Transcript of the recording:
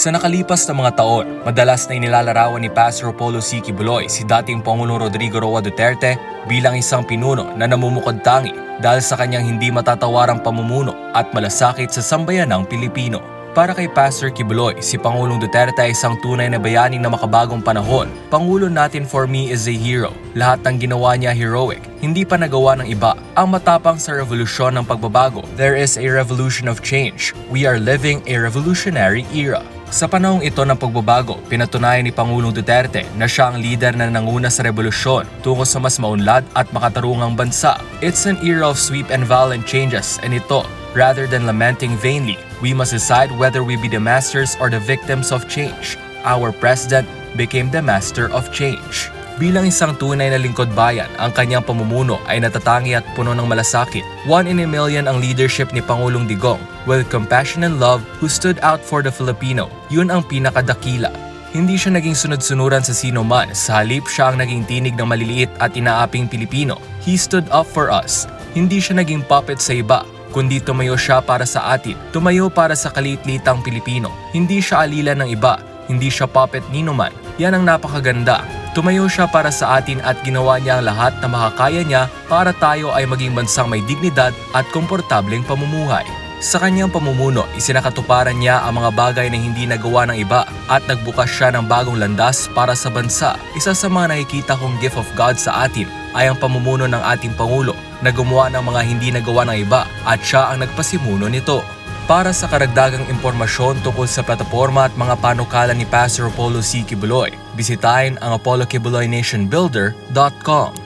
Sa nakalipas na mga taon, madalas na inilalarawan ni Pastor Apollo C. Kibuloy si dating Pangulong Rodrigo Roa Duterte bilang isang pinuno na namumukod tangi dahil sa kanyang hindi matatawarang pamumuno at malasakit sa sambayanang Pilipino. Para kay Pastor Kibuloy, si Pangulong Duterte ay isang tunay na bayani na makabagong panahon. Pangulo natin for me is a hero. Lahat ng ginawa niya heroic, hindi pa nagawa ng iba. Ang matapang sa revolusyon ng pagbabago, there is a revolution of change. We are living a revolutionary era. Sa panahong ito ng pagbabago, pinatunayan ni Pangulong Duterte na siya ang leader na nanguna sa revolusyon tungo sa mas maunlad at makatarungang bansa. It's an era of sweep and violent changes and ito, rather than lamenting vainly, we must decide whether we be the masters or the victims of change. Our president became the master of change. Bilang isang tunay na lingkod bayan, ang kanyang pamumuno ay natatangi at puno ng malasakit. One in a million ang leadership ni Pangulong Digong with compassion and love who stood out for the Filipino. Yun ang pinakadakila. Hindi siya naging sunod-sunuran sa sino man, sa halip siya ang naging tinig ng maliliit at inaaping Pilipino. He stood up for us. Hindi siya naging puppet sa iba, kundi tumayo siya para sa atin. Tumayo para sa kaliit-litang Pilipino. Hindi siya alila ng iba, hindi siya puppet nino man. Yan ang napakaganda. Tumayo siya para sa atin at ginawa niya ang lahat na makakaya niya para tayo ay maging bansang may dignidad at komportableng pamumuhay. Sa kanyang pamumuno, isinakatuparan niya ang mga bagay na hindi nagawa ng iba at nagbukas siya ng bagong landas para sa bansa. Isa sa mga nakikita kong gift of God sa atin ay ang pamumuno ng ating Pangulo na gumawa ng mga hindi nagawa ng iba at siya ang nagpasimuno nito. Para sa karagdagang impormasyon tungkol sa plataforma at mga panukala ni Pastor Apollo C. Kibuloy, bisitahin ang apollokibuloynationbuilder.com.